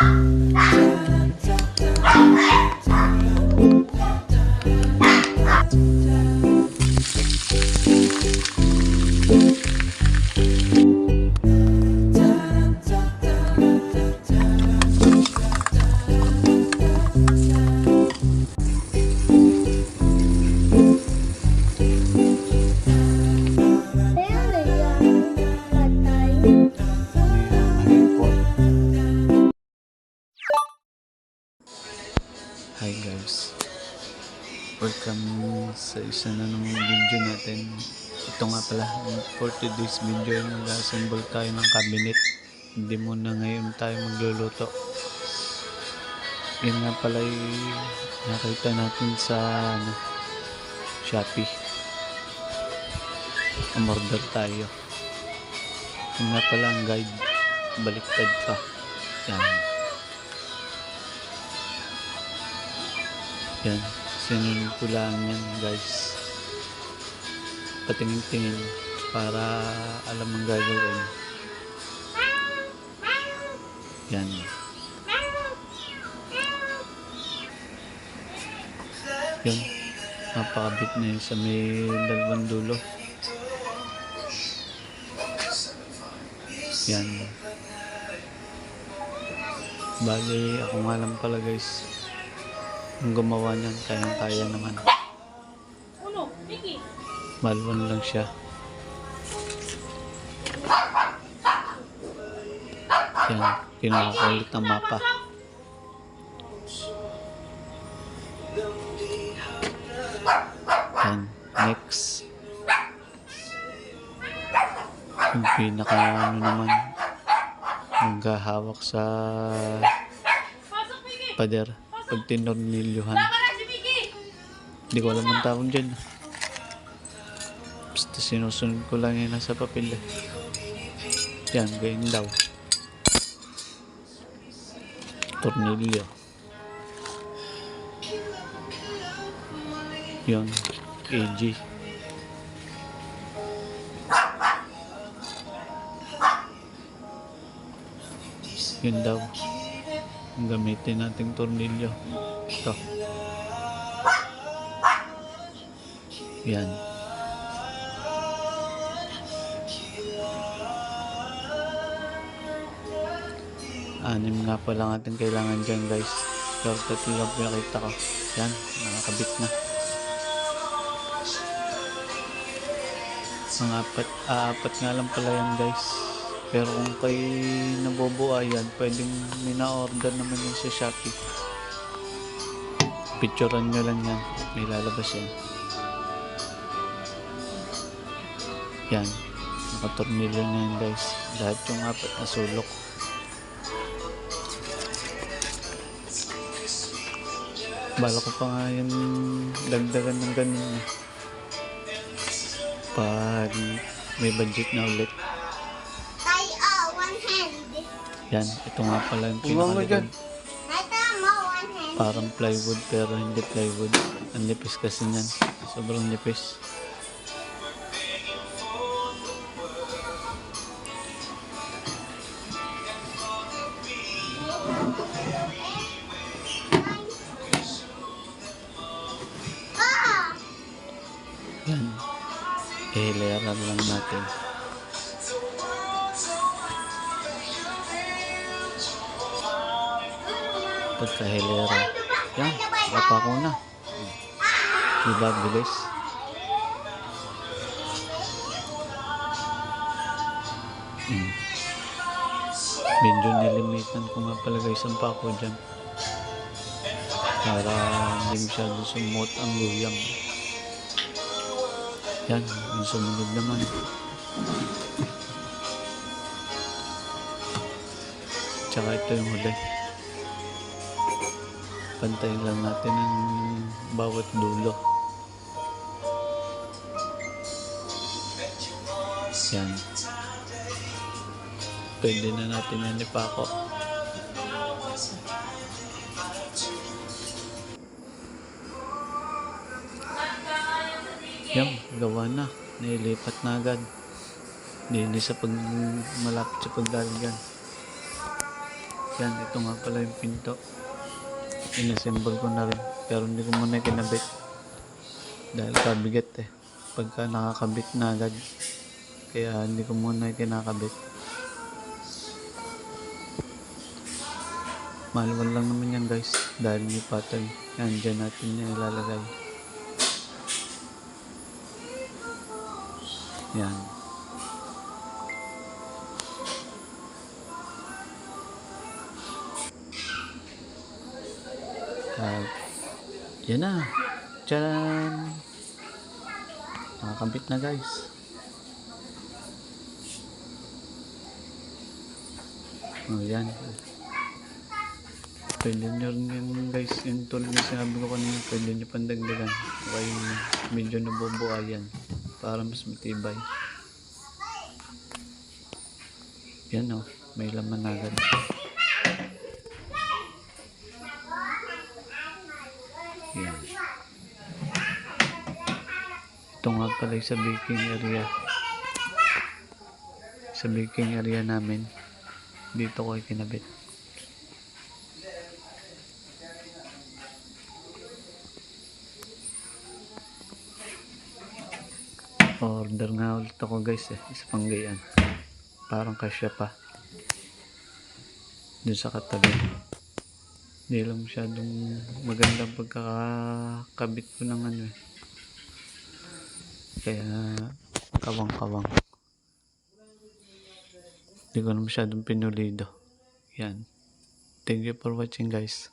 Ah! Sa isa na namang video natin. Ito nga pala For today's video Mag-assemble tayo ng cabinet. Hindi muna ngayon tayo magluluto. Yan nga pala Nakita natin sa ano, Shopee. Umorder tayo. Yan nga pala ang guide. Baliktad pa. Yan. Yan, sinunod ko lang yan guys. Patingin-tingin para alam ang gagawin. Yan. Yan. Napakabit na yun sa may dalawang dulo. Yan. Bali, ako nga lang pala guys. Ang gumawa niyan, kayang-kaya naman. Uno, Mickey. Malwan lang siya. Yan, kinakakulit ang mapa. Yan, next. Yung pinaka ano naman, naghahawak sa pader pag Mickey. Hindi ko alam ang tawag dyan. Basta sinusunod ko lang yung nasa papel eh. Yan, ganyan daw. Tornilyo. Yun, AG. Yun daw. Ang gamitin nating tornilyo. Ito. Yan. Anim nga pa lang ating kailangan dyan guys. Pero tatlo lang pinakita ko. Yan, nakakabit na. Mga apat, aapat nga lang pala yan guys. Pero kung kay nabubuo yan, pwedeng may na-order naman yun sa Shopee. Picturean nyo lang yan. May lalabas yan. Yan. Nakatornilyo na yan guys. Lahat yung apat na sulok. Bala ko pa nga yung dagdagan ng ganun eh. Pag may budget na ulit. Yan, ito nga pala yung pinakalikod. Parang plywood pero hindi plywood. Ang nipis kasi niyan. Sobrang nipis. Yan. Ihilayaran lang natin. Pagkahilera. Yan. Kapa ko na. Diba bilis? Mm. Medyo nilimitan ko nga pala guys ang pako dyan. Para hindi masyado sumot ang luyang. Yan, yung sumunod naman. Tsaka ito yung huli. Pantayin lang natin ang bawat dulo. Yan. Pwede na natin yan ipako. Yan, gawa na. Nailipat na agad. Hindi sa pag malapit sa paglalagyan. Yan, ito nga pala yung pinto. Inassemble ko na rin. Pero hindi ko muna kinabit. Dahil kabigat eh. Pagka nakakabit na agad. Kaya hindi ko muna kinakabit. Maluwal lang naman yan guys. Dahil may pattern. Yan, dyan natin yan ilalagay. Yan. At, yan na. Tcharan! Nakakabit na guys. Oh, yan. Pwede nyo rin yun guys, yung tulad na sinabi ko kanina, pwede nyo pandagdagan. Okay, medyo nabubuayan para mas matibay. Yan oh, may laman agad. Ito nga pala sa baking area. Sa baking area namin. Dito ko ikinabit. Order nga ulit ako guys eh. Isa pang gayan. Parang kasya pa. Dun sa katabi. Hindi lang masyadong magandang pagkakabit ko ng ano eh. Kaya kawang-kawang. Hindi ko na masyadong pinulido. Yan. Thank you for watching guys.